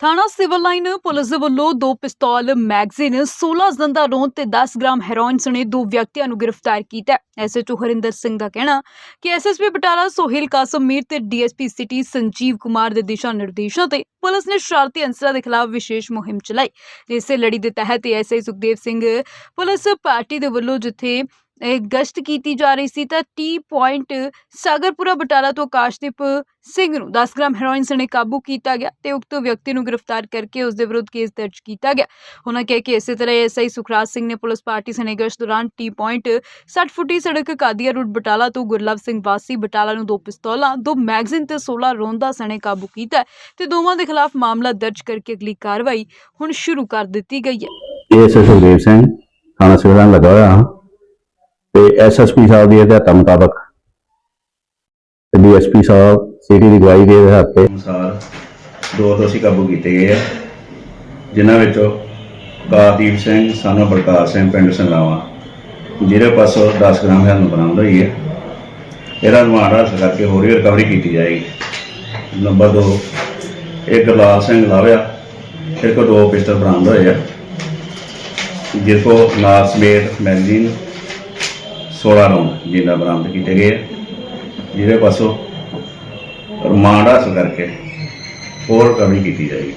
ਥਾਣਾ civil line police ਵੱਲੋਂ ਦੋ ਪਿਸਤੌਲ, ਮੈਗਜ਼ੀਨ 16 ਜ਼ੰਦਾ ਰੋਂਦ ਤੇ 10 ਗ੍ਰਾਮ ਹੈਰੋਇਨ ਸਣੇ ਦੋ ਵਿਅਕਤੀਆਂ ਨੂੰ ਗ੍ਰਿਫਤਾਰ ਕੀਤਾ। ਹੈ ਐਸਐਚਓ ਹਰਿੰਦਰ ਸਿੰਘ ਦਾ ਕਹਿਣਾ, ਕਿ ਐਸਐਸਪੀ ਬਟਾਲਾ, ਸੋਹਿਲ ਕਾਸਮ ਮੀਰ ਤੇ ਡੀਐਸਪੀ ਸਿਟੀ ਸੰਜੀਵ ਕੁਮਾਰ ਦੇ ਦਿਸ਼ਾ ਨਿਰਦੇਸ਼ਾਂ ਤੇ ਪੁਲਿਸ ਨੇ ਸ਼ਰਾਰਤੀ ਅੰਸਰਾਂ ਦੇ ਖਿਲਾਫ ਵਿਸ਼ੇਸ਼ ਮੁਹਿੰਮ ਚਲਾਈ। ਜਿਸੇ ਲੜੀ ਦੇ ਤਹਿਤ SI Sukhdev Singh police party ਦੇ ਵੱਲੋਂ ਜਿੱਥੇ ਗਸ਼ਤ ਕੀਤੀ ਜਾ ਰਹੀ ਸੀ ਤਾਂ ਟੀ ਪੁਆਇੰਟ ਸਾਗਰਪੁਰਾ ਬਟਾਲਾ ਤੋਂ ਆਕਾਸ਼ਦੀਪ ਸਿੰਘ ਨੂੰ 10 ਗ੍ਰਾਮ ਹੈਰੋਇਨ ਸਣੇ ਕਾਬੂ ਕੀਤਾ ਗਿਆ ਤੇ ਉਕਤ ਵਿਅਕਤੀ ਨੂੰ ਗ੍ਰਿਫਤਾਰ ਕਰਕੇ ਉਸ ਦੇ ਵਿਰੁੱਧ ਕੇਸ ਦਰਜ ਕੀਤਾ ਗਿਆ। ਉਹਨਾਂ ਕਿਹਾ ਕਿ ਇਸੇ ਤਰ੍ਹਾਂ ਐਸਆਈ ਸੁਖਰਾਜ ਸਿੰਘ ਨੇ ਪੁਲਿਸ ਪਾਰਟੀ ਸਣੇ ਗਸ਼ਤ ਦੌਰਾਨ ਟੀ ਪੁਆਇੰਟ 60 ਫੁੱਟੀ ਸੜਕ ਕਾਦੀਆ ਰੋਡ ਬਟਾਲਾ ਤੋਂ ਗੁਰਲਵ ਸਿੰਘ ਵਾਸੀ ਬਟਾਲਾ ਨੂੰ ਦੋ ਪਿਸਤੌਲਾਂ, ਦੋ ਮੈਗਜ਼ੀਨ ਤੇ 16 ਰੋਂਦਾ ਸਣੇ ਕਾਬੂ ਕੀਤਾ ਤੇ ਦੋਵਾਂ ਦੇ ਖਿਲਾਫ ਮਾਮਲਾ ਦਰਜ ਕਰਕੇ ਅਗਲੀ ਕਾਰਵਾਈ ਹੁਣ ਸ਼ੁਰੂ ਕਰ ਦਿੱਤੀ ਗਈ ਹੈ। ਇਹ ਸੁਖਦੇਵ ਸਿੰਘ, ਥਾਣਾ ਸਿਵਲਾਂ ਲੱਗਾ ਹੋਇਆ ਹਾਂ। ਤੇ ਐਸਐਸਪੀ ਸਾਹਿਬ ਦੀ ਹਦਾਇਤਾਂ ਮੁਤਾਬਕ ਤੇ ਡੀਐਸਪੀ ਸਾਹਿਬ ਸਿਟੀ ਦੀ ਗਵਾਹੀ ਦੇ ਆਧਾਰ ਤੇ ਅਨੁਸਾਰ ਦੋ ਦੋਸ਼ੀ ਕਾਬੂ ਕੀਤੇ ਗਏ ਆ, ਜਿਨ੍ਹਾਂ ਵਿੱਚੋਂ ਕਾਰਦੀਪ ਸਿੰਘ, ਸਾਨੂੰ ਬਲਕਾਰ ਸਿੰਘ, ਪਿੰਡ ਸੰਗਰਾਵਾ, ਜਿਹਦੇ ਪਾਸੋਂ 10 ਗ੍ਰਾਮ ਹੈਰਨ ਬਰਾਮਦ ਹੋਈ ਹੈ। ਇਹਦਾ ਰਿਮਾਂਡ ਹਾਸਲ ਕਰਕੇ ਹੋਰ ਵੀ ਰਿਕਵਰੀ ਕੀਤੀ ਜਾਏਗੀ। ਨੰਬਰ 2 ਇਹ ਗੁਰਲਾਲ ਸਿੰਘ ਲਾਵਿਆ, ਇਹਦੇ ਕੋਲ ਦੋ ਪਿਸਟਲ ਬਰਾਮਦ ਹੋਏ ਆ ਜਿਸ ਕੋਲ ਨਾਲ ਸਮੇਤ ਮੈਗਜ਼ੀਨ 16 ਰਾਉਂਡ ਜਿੰਦਾ ਬਰਾਮਦ ਕੀਤੇ ਗਏ ਆ। ਜਿਹਦੇ ਪਾਸੋਂ ਰਿਮਾਂਡ ਹਾਸਲ ਕਰਕੇ ਹੋਰ ਰਿਕਵਰੀ ਕੀਤੀ ਜਾਏਗੀ।